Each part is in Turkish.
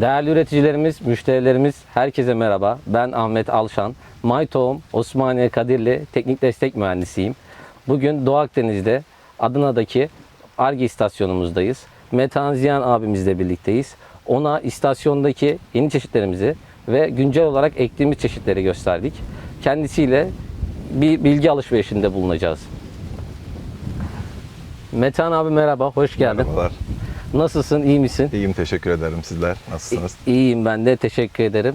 Değerli üreticilerimiz, müşterilerimiz, herkese merhaba. Ben Ahmet Alşan. MyTohum Osmaniye Kadirli Teknik Destek Mühendisiyim. Bugün Doğu Akdeniz'de Adana'daki ARGE istasyonumuzdayız. Metehan Ziyan abimizle birlikteyiz. Ona istasyondaki yeni çeşitlerimizi ve güncel olarak ektiğimiz çeşitleri gösterdik. Kendisiyle bir bilgi alışverişinde bulunacağız. Metehan abi merhaba, hoş geldin. Merhabalar. Nasılsın, iyi misin? İyiyim teşekkür ederim. Sizler nasılsınız? İyiyim ben de teşekkür ederim.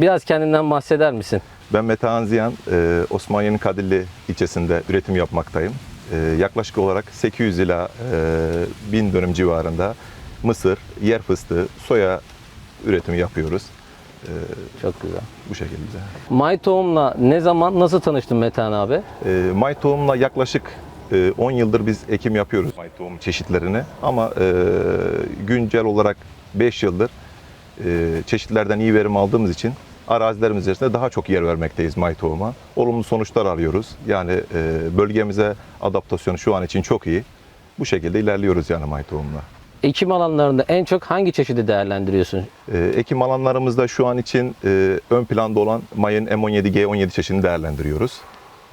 Biraz kendinden bahseder misin? Ben Metehan Ziyan, e, Osmaniye'nin Kadirli ilçesinde üretim yapmaktayım. E, yaklaşık olarak 800 ila e, 1000 dönüm civarında mısır, yer fıstığı, soya üretimi yapıyoruz. E, Çok güzel. bu şekilde. My Tohum'la ne zaman, nasıl tanıştın Metehan abi? E, May tohumla yaklaşık e, 10 yıldır biz ekim yapıyoruz tohum çeşitlerini ama e, güncel olarak 5 yıldır e, çeşitlerden iyi verim aldığımız için arazilerimiz içerisinde daha çok yer vermekteyiz may tohuma. Olumlu sonuçlar arıyoruz. Yani e, bölgemize adaptasyonu şu an için çok iyi. Bu şekilde ilerliyoruz yani may tohumla. Ekim alanlarında en çok hangi çeşidi değerlendiriyorsun? Ekim alanlarımızda şu an için e, ön planda olan mayın M17, G17 çeşidini değerlendiriyoruz.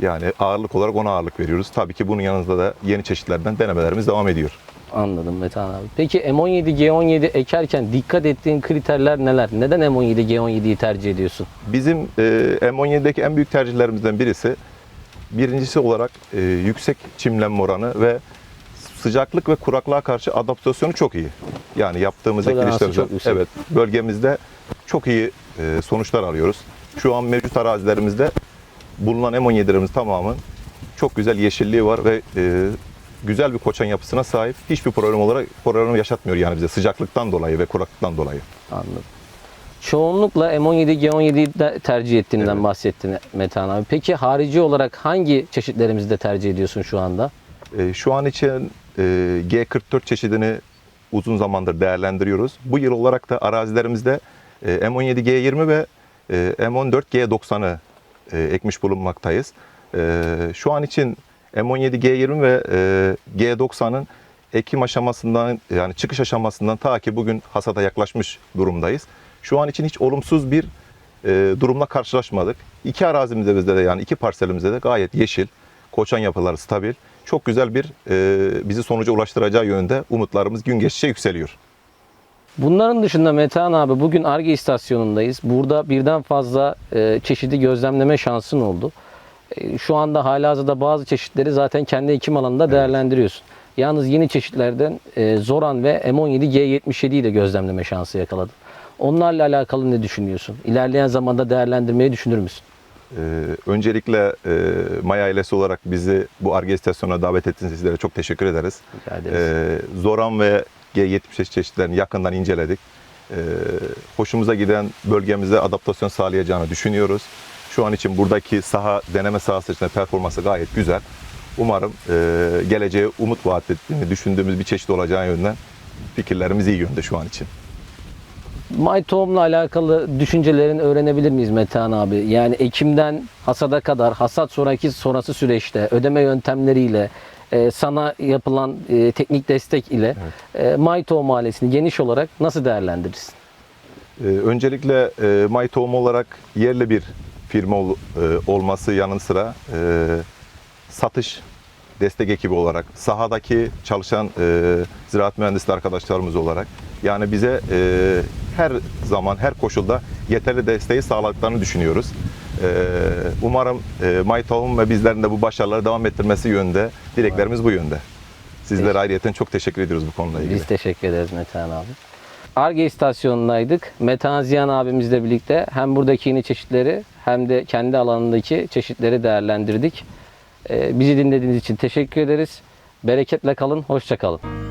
Yani ağırlık olarak ona ağırlık veriyoruz. Tabii ki bunun yanında da yeni çeşitlerden denemelerimiz devam ediyor. Anladım Metehan abi. Peki M17, G17 ekerken dikkat ettiğin kriterler neler? Neden M17, G17'yi tercih ediyorsun? Bizim e, M17'deki en büyük tercihlerimizden birisi birincisi olarak e, yüksek çimlenme oranı ve sıcaklık ve kuraklığa karşı adaptasyonu çok iyi. Yani yaptığımız ekilişlerimizde evet bölgemizde çok iyi e, sonuçlar alıyoruz. Şu an mevcut arazilerimizde bulunan M17'lerimiz tamamı çok güzel yeşilliği var ve e, güzel bir koçan yapısına sahip. Hiçbir problem olarak problem yaşatmıyor yani bize sıcaklıktan dolayı ve kuraklıktan dolayı. Anladım. Çoğunlukla M17, G17'yi de tercih ettiğinden Evet. bahsettin Metehan abi. Peki harici olarak hangi çeşitlerimizi de tercih ediyorsun şu anda? E, Şu an için e, G44 çeşidini uzun zamandır değerlendiriyoruz. Bu yıl olarak da arazilerimizde e, M17 G20 ve e, M14 G90'ı e, ekmiş bulunmaktayız. E, Şu an için M17 G20 ve e, G90'ın ekim aşamasından yani çıkış aşamasından ta ki bugün hasada yaklaşmış durumdayız. Şu an için hiç olumsuz bir e, durumla karşılaşmadık. İki arazimizde de yani iki parselimizde de gayet yeşil, koçan yapıları stabil. Çok güzel bir e, bizi sonuca ulaştıracağı yönde umutlarımız gün geçtikçe yükseliyor. Bunların dışında Metehan abi bugün ARGE istasyonundayız. Burada birden fazla e, çeşidi gözlemleme şansın oldu. E, şu anda halihazırda bazı çeşitleri zaten kendi ekim alanında değerlendiriyorsun. Yalnız yeni çeşitlerden e, Zoran ve M17 G77'yi de gözlemleme şansı yakaladın. Onlarla alakalı ne düşünüyorsun? İlerleyen zamanda değerlendirmeyi düşünür müsün? Ee, öncelikle e, Maya ailesi olarak bizi bu ARGE istasyonuna davet ettiğiniz sizlere çok teşekkür ederiz. Rica ederiz. Ee, Zoran ve G75 çeşitlerini yakından inceledik. Ee, hoşumuza giden bölgemize adaptasyon sağlayacağını düşünüyoruz. Şu an için buradaki saha deneme sahası içinde performansı gayet güzel. Umarım e, geleceğe umut vaat ettiğini düşündüğümüz bir çeşit olacağı yönden fikirlerimiz iyi yönde şu an için. My Tohum'la alakalı düşüncelerini öğrenebilir miyiz Metehan abi? Yani ekimden hasada kadar, hasat sonraki sonrası süreçte ödeme yöntemleriyle, e, sana yapılan e, teknik destek ile e, My Tohum ailesini geniş olarak nasıl değerlendirirsin? Ee, öncelikle e, May Tohum olarak yerli bir firma ol- e, olması yanı sıra e, satış destek ekibi olarak, sahadaki çalışan e, ziraat mühendisleri arkadaşlarımız olarak yani bize e, her zaman, her koşulda yeterli desteği sağladıklarını düşünüyoruz. E, umarım e, May Tohum ve bizlerin de bu başarıları devam ettirmesi yönde, dileklerimiz bu yönde. Sizlere ayrıyeten çok teşekkür ediyoruz bu konuyla ilgili. Biz teşekkür ederiz Metehan abi. Arge istasyonundaydık. Metehan Ziyan abimizle birlikte hem buradaki yeni çeşitleri hem de kendi alanındaki çeşitleri değerlendirdik. E, bizi dinlediğiniz için teşekkür ederiz. Bereketle kalın, hoşça kalın.